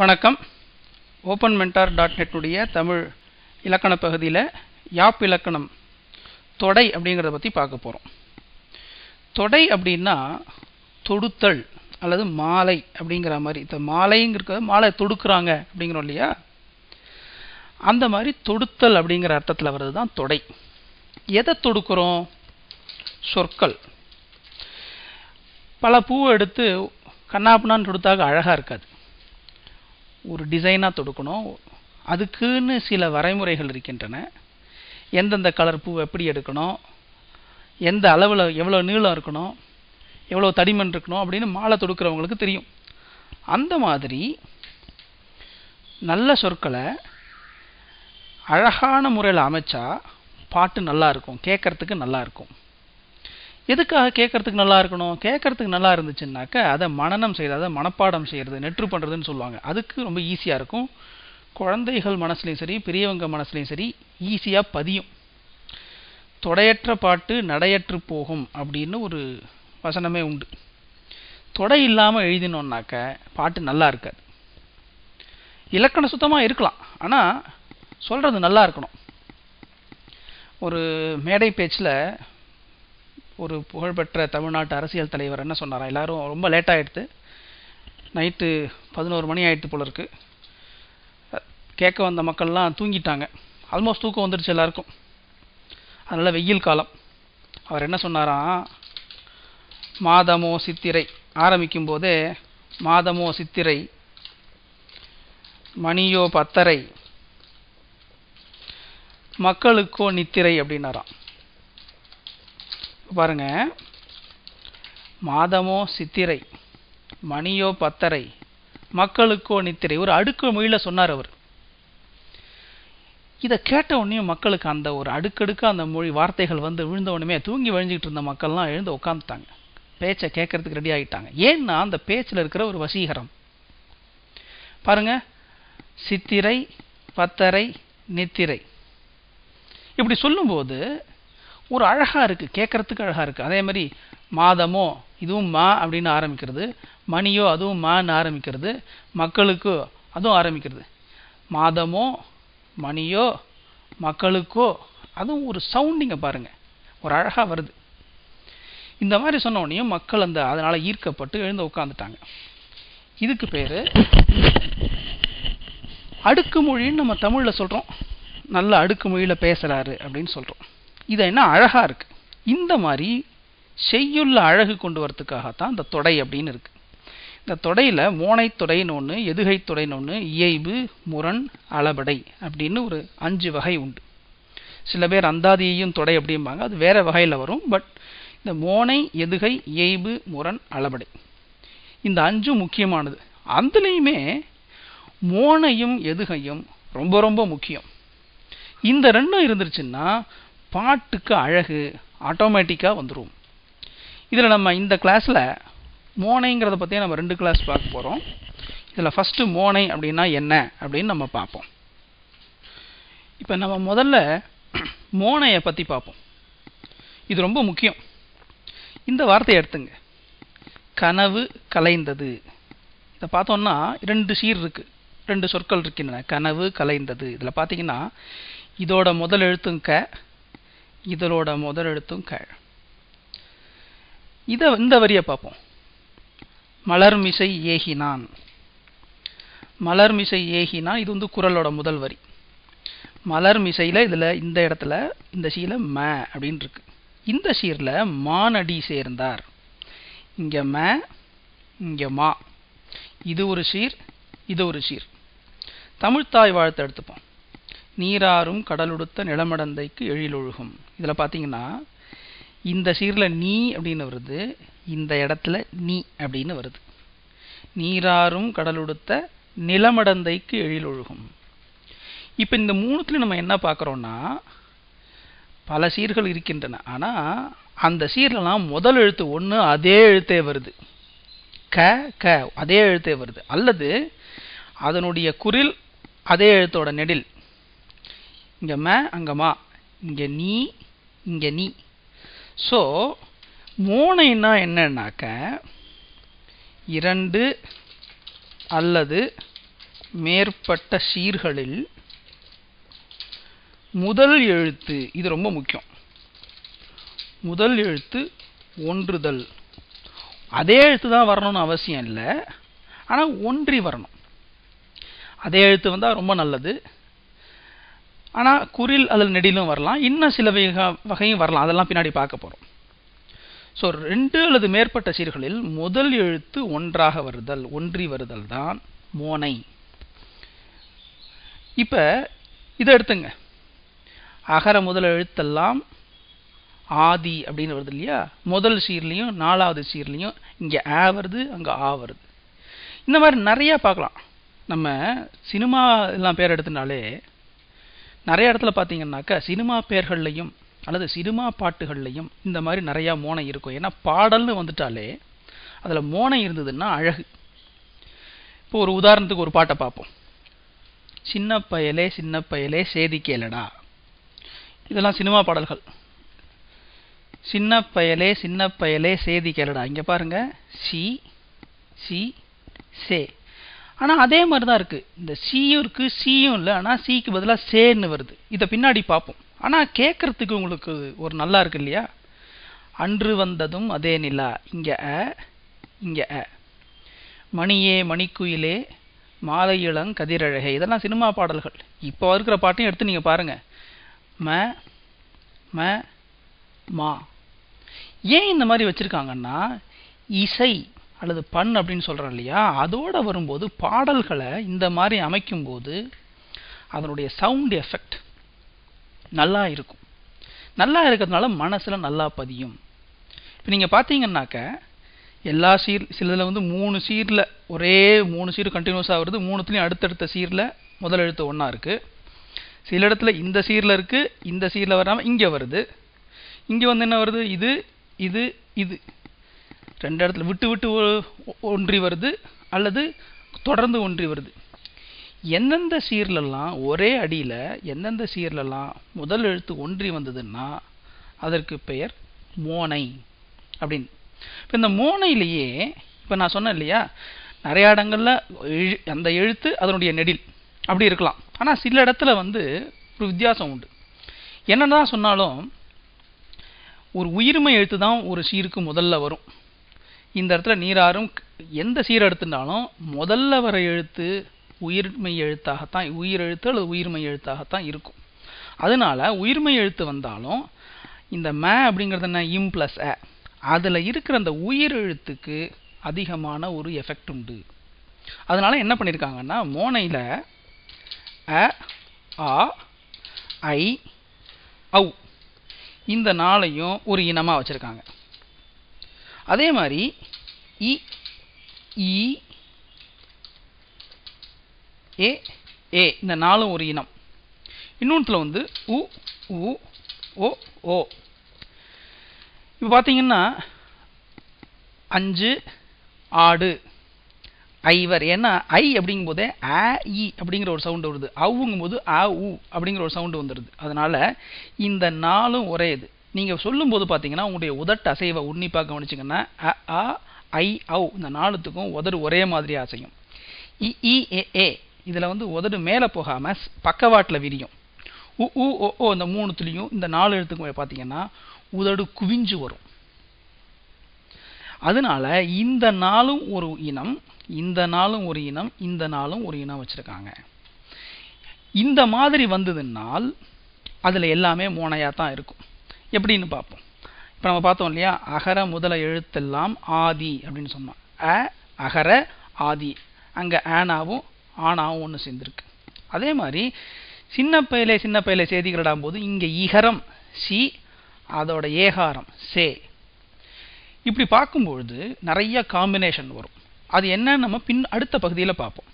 வணக்கம். Open mentor dot நெட்டுடைய தமிழ் இலக்கண பகுதியில் யாப் இலக்கணம் தொடை அப்படிங்கிறத பற்றி பார்க்க போகிறோம் தொடை அப்படின்னா தொடுத்தல் அல்லது மாலை அப்படிங்கிற மாதிரி இந்த மாலைங்கிறது மாலை தொடுக்கிறாங்க அப்படிங்கிறோம் இல்லையா? அந்த மாதிரி தொடுத்தல் அப்படிங்கிற அர்த்தத்தில் வர்றது தான் தொடை. எதை தொடுக்கிறோம்? சொற்கள். பல பூவை எடுத்து கண்ணாப்புனான்னு தொடுத்தாக அழகாக இருக்காது. ஒரு டிசைனாக தொடுக்கணும். அதுக்குன்னு சில வரைமுறைகள் இருக்கின்றன. எந்தெந்த கலர் பூ எப்படி எடுக்கணும்? எந்த அளவில் எவ்வளோ நீளம் இருக்கணும்? எவ்வளோ தடிமன் இருக்கணும்? அப்படின்னு மாலை தொடுக்கிறவங்களுக்கு தெரியும். அந்த மாதிரி நல்ல சொற்களை அழகான முறையில் அமைச்சா பாட்டு நல்லா இருக்கும் கேட்கறதுக்கு நல்லா இருக்கும். எதுக்காக கேட்கறதுக்கு நல்லா இருக்கணும்? கேட்கறதுக்கு நல்லா இருந்துச்சுன்னாக்கா அதை மனநம் செய்து அதை மனப்பாடம் செய்கிறது நெற்று பண்ணுறதுன்னு சொல்லுவாங்க. அதுக்கு ரொம்ப ஈஸியாக இருக்கும். குழந்தைகள் மனசுலையும் சரி பெரியவங்க மனசுலையும் சரி ஈஸியாக பதியும். தொடையற்ற பாட்டு நடையற்று போகும் அப்படின்னு ஒரு வசனமே உண்டு. தொடை இல்லாமல் எழுதினோன்னாக்க பாட்டு நல்லா இருக்காது. இலக்கணம் சுத்தமாக இருக்கலாம் ஆனால் சொல்கிறது நல்லா இருக்கணும். ஒரு மேடை பேச்சில் ஒரு புகழ்பெற்ற தமிழ்நாட்டு அரசியல் தலைவர் என்ன சொன்னாரா? எல்லாரும் ரொம்ப லேட் ஆகிடுது நைட்டு பதினோரு மணி ஆகிடுது போல இருக்கு. கேட்க வந்த மக்கள்லாம் தூங்கிட்டாங்க. ஆல்மோஸ்ட் தூக்கம் வந்துடுச்சு எல்லாருக்கும். அதனால் வெயில் காலம். அவர் என்ன சொன்னாராம் மாதமோ சித்திரை. ஆரம்பிக்கும் போதே மாதமோ சித்திரை மணியோ பத்தரை மக்களுக்கோ நித்திரை அப்படின்னாராம். பாருங்க. மாதமோ சித்திரை மணியோ பத்தரை மக்களுக்கோ நித்திரை. ஒரு அடுக்கு மொழியில் சொன்னார் அவர். இதை கேட்ட உடனே மக்களுக்கு அந்த ஒரு அடுக்கடுக்க அந்த மொழி வார்த்தைகள் வந்து விழுந்த உடனே தூங்கி வழிஞ்சிக்கிட்டு இருந்த மக்கள்லாம் எழுந்து உட்காந்துட்டாங்க பேச்சை கேட்கறதுக்கு ரெடி ஆகிட்டாங்க ஏன்னா அந்த பேச்சில் இருக்கிற ஒரு வசீகரம். பாருங்க. சித்திரை பத்தரை நித்திரை. இப்படி சொல்லும்போது ஒரு அழகாக இருக்குது கேட்குறதுக்கு அழகாக இருக்குது அதே மாதிரி மாதமோ இதுவும் மா அப்படின்னு ஆரம்பிக்கிறது மணியோ அதுவும் மான்னு ஆரம்பிக்கிறது மக்களுக்கோ அதுவும் ஆரம்பிக்கிறது. மாதமோ மணியோ மக்களுக்கோ அதுவும் ஒரு சவுண்டிங்கை பாருங்கள் ஒரு அழகாக வருது. இந்த மாதிரி சொன்ன உடனே மக்கள் அந்த அதனால் ஈர்க்கப்பட்டு எழுந்து உட்காந்துட்டாங்க இதுக்கு பேர் அடுக்கு மொழின்னு நம்ம தமிழில் சொல்கிறோம் நல்ல அடுக்கு மொழியில் பேசுகிறாரு அப்படின்னு சொல்கிறோம் இது என்ன அழகாக இருக்குது இந்த மாதிரி செய்யுள்ள அழகு கொண்டு வரத்துக்காகத்தான் இந்த தொடை அப்படின்னு இருக்குது இந்த தொடையில் மோனை தொடைன்னு ஒன்று எதுகை தொடைன்னு ஒன்று இயைபு முரண் அளபடை அப்படின்னு ஒரு அஞ்சு வகை உண்டு. சில பேர் அந்தாதியையும் தொடை அப்படிம்பாங்க அது வேறு வகையில் வரும். பட் இந்த மோனை எதுகை இயைபு முரண் அளபடை இந்த அஞ்சும் முக்கியமானது. அதுலேயுமே மோனையும் எதுகையும் ரொம்ப ரொம்ப முக்கியம். இந்த ரெண்டும் இருந்துருச்சுன்னா பாட்டுக்கு அழகு ஆட்டோமேட்டிக்காக வந்துடும் இதில் நம்ம இந்த கிளாஸில் மோனைங்கிறத பற்றியே நம்ம ரெண்டு கிளாஸ் பார்க்க போகிறோம் இதில் ஃபஸ்ட்டு மோனை அப்படின்னா என்ன அப்படின்னு நம்ம பார்ப்போம். இப்போ நம்ம முதல்ல மோனையை பற்றி பார்ப்போம். இது ரொம்ப முக்கியம். இந்த வார்த்தையை எடுத்துங்க. கனவு கலைந்தது. இதை பார்த்தோம்னா ரெண்டு சீர் இருக்குது ரெண்டு சொற்கள் இருக்கின்றன. கனவு கலைந்தது. இதில் பார்த்தீங்கன்னா இதோட முதல் எழுத்துங்க இதனோட முதல் எழுத்தும் கழ இதை இந்த வரியை பார்ப்போம். மலர்மிசை ஏகினான். மலர்மிசை ஏகினான் இது வந்து குரலோட முதல் வரி. மலர் மிசையில் இதில் இந்த இடத்துல இந்த சீல ம அப்படின்னு இருக்கு இந்த சீரில் மானடி சேர்ந்தார். இங்கே ம இங்கே மா. இது ஒரு சீர் இது ஒரு சீர். தமிழ்த்தாய் வாழ்த்து எடுத்துப்போம். நீராறும் கடலுடுத்த நிலமடந்தைக்கு எழிலொழுகும். இதில் பார்த்தீங்கன்னா இந்த சீரில் நீ அப்படின்னு வருது இந்த இடத்துல நீ அப்படின்னு வருது. நீராறும் கடலுடுத்த நிலமடந்தைக்கு எழிலொழுகும். இப்போ இந்த மூணுத்தில் நம்ம என்ன பார்க்குறோன்னா பல சீர்கள் இருக்கின்றன. ஆனால் அந்த சீர்லாம் முதல் எழுத்து ஒன்று அதே எழுத்தே வருது. க க அதே எழுத்தே வருது. அல்லது அதனுடைய குரில் அதே எழுத்தோட நெடில் இங்கே ம அங்கே மா. இங்கே நீ இங்கே நீ. ஸோ மோனைன்னா என்னன்னாக்க இரண்டு அல்லது மேற்பட்ட சீர்களில் முதல் எழுத்து இது ரொம்ப முக்கியம். முதல் எழுத்து ஒன்றுதல். அதே எழுத்து தான் வரணும்னு அவசியம் இல்லை. ஆனால் ஒன்றி வரணும். அதே எழுத்து வந்தால் ரொம்ப நல்லது. ஆனால் குரில் அதில் நெடிலும் வரலாம். இன்னும் சில வகை வகையும் வரலாம். அதெல்லாம் பின்னாடி பார்க்க போகிறோம் ஸோ ரெண்டு அல்லது மேற்பட்ட சீர்களில் முதல் எழுத்து ஒன்றாக வருதல் ஒன்றி வருதல் தான் மோனை. இப்போ இதை எடுத்துங்க. அகர முதல் எழுத்தெல்லாம் ஆதி அப்படின்னு வருது இல்லையா? முதல் சீர்லேயும் நாலாவது சீர்லேயும் இங்கே ஆ வருது அங்கே ஆ வருது. இந்த மாதிரி நிறையா பார்க்கலாம். நம்ம சினிமா எல்லாம் பேர் எடுத்தனாலே நிறைய இடத்துல பார்த்தீங்கன்னாக்கா சினிமா பேர்கள்லையும் அல்லது சினிமா பாட்டுகள்லையும் இந்த மாதிரி நிறையா மோனை இருக்கும். ஏன்னா பாடல்னு வந்துட்டாலே அதில் மோனை இருந்ததுன்னா அழகு. இப்போ ஒரு உதாரணத்துக்கு ஒரு பாட்டை பார்ப்போம். சின்ன பயலே சின்ன பயலே சேதி கேளடா. இதெல்லாம் சினிமா பாடல்கள். சின்ன பயலே சின்ன பயலே சேதி கேளடா. இங்கே பாருங்க. சி சி சே. ஆனால் அதே மாதிரி தான் இருக்குது இந்த சியும் இருக்குது சியும் இல்லை. ஆனால் சிக்கு பதிலாக சேன்னு வருது. இதை பின்னாடி பார்ப்போம் ஆனால் கேட்குறதுக்கு உங்களுக்கு ஒரு நல்லா இருக்கு இல்லையா? அன்று வந்ததும் அதே நிலா. இங்கே அ இங்கே அ. மணியே மணிக்குயிலே மாலை இளங் கதிரழகை. இதெல்லாம் சினிமா பாடல்கள். இப்போ இருக்கிற பாட்டையும் எடுத்து நீங்கள் பாருங்கள் ம ம மா. ஏன் இந்த மாதிரி வச்சுருக்காங்கன்னா இசை அல்லது பண் அப்படின்னு சொல்கிறோம் இல்லையா? அதோடு வரும்போது பாடல்களை இந்த மாதிரி அமைக்கும்போது அதனுடைய சவுண்ட் எஃபெக்ட் நல்லா இருக்கும். நல்லா இருக்கிறதுனால மனசில் நல்லா பதியும். இப்போ நீங்கள் பார்த்தீங்கன்னாக்க எல்லா சீர் சிலதில் வந்து மூணு சீரில் ஒரே மூணு சீர் கண்டினியூஸாக வருது. மூணுத்துலேயும் அடுத்தடுத்த சீரில் முதல் எழுத்து ஒன்றா இருக்குது சில இடத்துல இந்த சீரில் இருக்குது இந்த சீரில் வராமல் இங்கே வருது. இங்கே வந்து என்ன வருது? இது இது இது. ரெண்டு இடத்துல விட்டு விட்டு ஒன்றி வருது அல்லது தொடர்ந்து ஒன்றி வருது. எந்தெந்த சீர்லெல்லாம் ஒரே அடியில் எந்தெந்த சீர்லெல்லாம் முதல் எழுத்து ஒன்றி வந்ததுன்னா அதற்கு பெயர் மோனை அப்படின்னு. இப்போ இந்த மோனையிலேயே இப்போ நான் சொன்னேன் இல்லையா நிறைய இடங்களில் அந்த எழுத்து அதனுடைய நெடில் அப்படி இருக்கலாம். ஆனால் சில இடத்துல வந்து ஒரு வித்தியாசம் உண்டு. என்னதான் சொன்னாலும் ஒரு உயிர்மை எழுத்து தான் ஒரு சீருக்கு முதல்ல வரும். இந்த இடத்துல நீராறும் எந்த சீர் எடுத்துட்டாலும் முதல்ல வர எழுத்து உயிர்மை எழுத்தாகத்தான் உயிர் எழுத்து அல்லது உயிர்மை எழுத்தாகத்தான் இருக்கும். அதனால உயிர்மை எழுத்து வந்தாலும் இந்த ம அப்படிங்கிறது என்ன? இம் ப்ளஸ் அ. அதில் இருக்கிற அந்த உயிர் எழுத்துக்கு அதிகமான ஒரு எஃபெக்ட் உண்டு. அதனால என்ன பண்ணியிருக்காங்கன்னா மோனையில் அ ஆ ஐ ஔ. இந்த நாளையும் ஒரு இனமாக வச்சுருக்காங்க. அதே மாதிரி இ இ ஏ ஏ இந்த நாலும் ஒரு இனம். இன்னொன்றுல வந்து உ உ ஓ ஓ. இப்போ பார்த்தீங்கன்னா அஞ்சு ஆடு ஐவர். ஏன்னா ஐ அப்படிங்கும் போதே ஆ இ அப்படிங்கிற ஒரு சவுண்டு வருது. அவுங்கும் போது ஆ உ அப்படிங்கிற ஒரு சவுண்டு வந்துடுது அதனால் இந்த நாளும் ஒரே இது. நீங்கள் சொல்லும்போது பார்த்தீங்கன்னா உங்களுடைய உதட்டு அசைவை உன்னிப்பாக கவனிச்சிங்கன்னா அ ஆ ஐ ஔ இந்த நாலுத்துக்கும் உதடு ஒரே மாதிரி அசையும். இ இ ஏ ஏ இதில் வந்து உதடு மேலே போகாமல் பக்கவாட்டில் விரியும். உ உ ஓ ஓ இந்த மூணுத்துலேயும் இந்த நாலு எழுத்துக்கும் பார்த்தீங்கன்னா உதடு குவிஞ்சு வரும். அதனால இந்த நாளும் ஒரு இனம் இந்த நாளும் ஒரு இனம் இந்த நாளும் ஒரு இனம் வச்சுருக்காங்க. இந்த மாதிரி வந்ததுனால் அதில் எல்லாமே மோனையாக தான் இருக்கும். எப்படின்னு பார்ப்போம். இப்போ நம்ம பார்த்தோம் இல்லையா? அகர முதல எழுத்தெல்லாம் ஆதி அப்படின்னு சொன்னோம். அ அகர ஆதி. அங்கே ஆனாவும் ஆனாவும் ஒன்று சேர்ந்துருக்கு. அதே மாதிரி சின்ன பயலே சின்ன பயலே செய்திகளிடாம் போது இங்கே இகரம் சி அதோட ஏகாரம் சே. இப்படி பார்க்கும்பொழுது நிறைய காம்பினேஷன் வரும். அது என்னன்னு நம்ம பின் அடுத்த பகுதியில் பார்ப்போம்.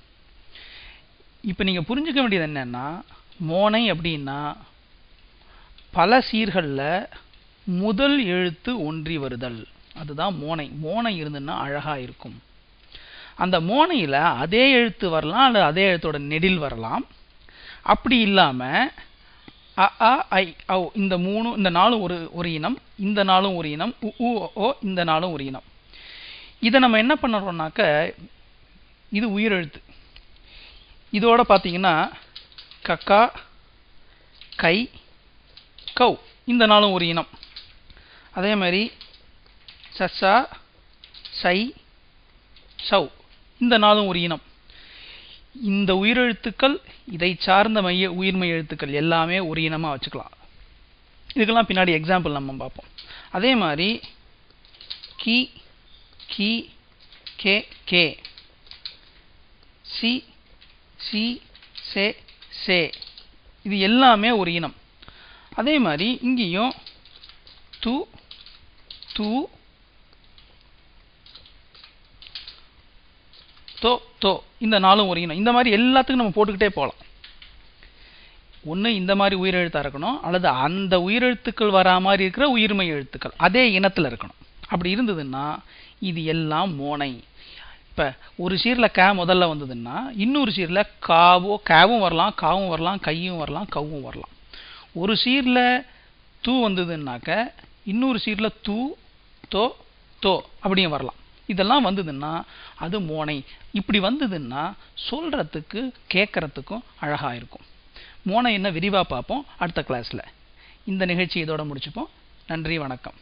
இப்போ நீங்கள் புரிஞ்சுக்க வேண்டியது என்னென்னா மோனை அப்படின்னா பல சீர்களில் முதல் எழுத்து ஒன்றி வருதல். அதுதான் மோனை. மோனை இருந்துன்னா அழகாக இருக்கும். அந்த மோனையில் அதே எழுத்து வரலாம் அல்லது அதே எழுத்தோட நெடில் வரலாம். அப்படி இல்லாமல் அ அ ஐ ஔ இந்த மூணு இந்த நாளும் ஒரு ஒரு இனம் இந்த நாளும் ஒரு இனம் உ உ ஓ இந்த நாளும் ஒரு இனம். இதை நம்ம என்ன பண்ணுறோம்னாக்க இது உயிரெழுத்து. இதோட பார்த்தீங்கன்னா கக்கா கை கவ் இந்த நாளும் ஒரு இனம். அதே மாதிரி சசா சை சவ் இந்த நாளும் ஒரு இனம். இந்த உயிரெழுத்துக்கள் இதை சார்ந்த மைய உயிர்மை எழுத்துக்கள் எல்லாமே ஒரு இனமாக வச்சுக்கலாம். இதுக்கெல்லாம் பின்னாடி எக்ஸாம்பிள் நம்ம பார்ப்போம். அதே மாதிரி கி கி கே கே. சி சி சே சே. இது எல்லாமே ஒரு இனம். அதே மாதிரி இங்கேயும் து து தோ தோ இந்த நாளும் ஒரு இனம் இந்த மாதிரி எல்லாத்துக்கும் நம்ம போட்டுக்கிட்டே போகலாம். ஒன்று இந்த மாதிரி உயிரெழுத்தாக இருக்கணும் அல்லது அந்த உயிரெழுத்துக்கள் வரா மாதிரி இருக்கிற உயிர்மை எழுத்துக்கள் அதே இனத்தில் இருக்கணும். அப்படி இருந்ததுன்னா இது எல்லாம் மோனை. இப்போ ஒரு சீரில் க முதல்ல வந்ததுன்னா இன்னொரு சீரில் காவோ கேவும் வரலாம் காவும் வரலாம் கையும் வரலாம் கவும் வரலாம். ஒரு சீரில் தூ வந்ததுன்னாக்க இன்னொரு சீரில் தூ தோ தோ அப்படியும் வரலாம். இதெல்லாம் வந்ததுன்னா அது மோனை. இப்படி வந்ததுன்னா சொல்கிறதுக்கு கேட்குறதுக்கும் அழகாக இருக்கும். மோனை என்ன விரிவாக பார்ப்போம் அடுத்த கிளாஸில் இந்த நிகழ்ச்சி இதோட முடிச்சுப்போம். நன்றி வணக்கம்.